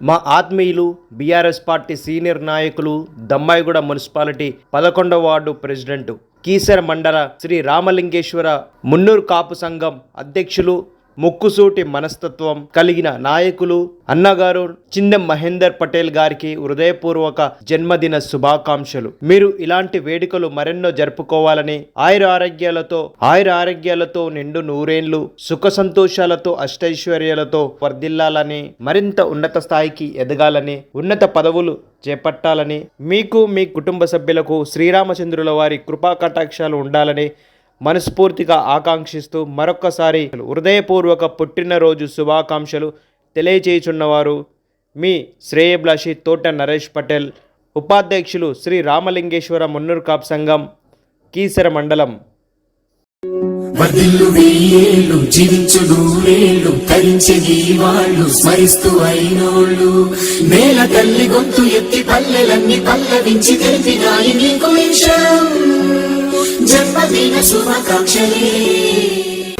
మా ఆత్మీయులు BRS party senior నాయకులు దమ్మాయిగూడ మున్సిపాలిటీ పదకొండవ వార్డు ప్రెసిడెంట్ కీసర మండల శ్రీ రామలింగేశ్వర మున్నూరు కాపు సంఘం అధ్యక్షులు ముక్కుసూటి మనస్తత్వం కలిగిన నాయకులు అన్నగారు చిందెం మహేందర్ పటేల్ గారికి హృదయపూర్వక జన్మదిన శుభాకాంక్షలు. మీరు ఇలాంటి వేడుకలు మరెన్నో జరుపుకోవాలని ఆయుర ఆరోగ్యాలతో ఆయుర ఆరోగ్యాలతో నిండు నూరేండ్లు సుఖ సంతోషాలతో అష్టైశ్వర్యాలతో వర్ధిల్లాలని మరింత ఉన్నత స్థాయికి ఎదగాలని ఉన్నత పదవులు చేపట్టాలని మీకు మీ కుటుంబ సభ్యులకు శ్రీరామచంద్రుల వారి కృపా కటాక్షాలు ఉండాలని మనస్ఫూర్తిగా ఆకాంక్షిస్తూ మరొక్కసారి హృదయపూర్వక పుట్టినరోజు శుభాకాంక్షలు తెలియచేయుచున్నవారు మీ శ్రేయభిలాషి తోట నరేష్ పటేల్ ఉపాధ్యక్షులు శ్రీ రామలింగేశ్వర మున్నూరు కాప్ సంఘం కీసర మండలం. వదిల్లు వెయ్యేళ్ళు జీవించు నూరేళ్ళు తరించెది వాళ్ళు స్మరిస్తూ అయినోళ్ళు. నేల తల్లి గొంతు ఎత్తి పల్లెలన్నీ పల్లవించి తెలిపినాయి నీకు విషయం జన్మదిన శుభాకాంక్షలే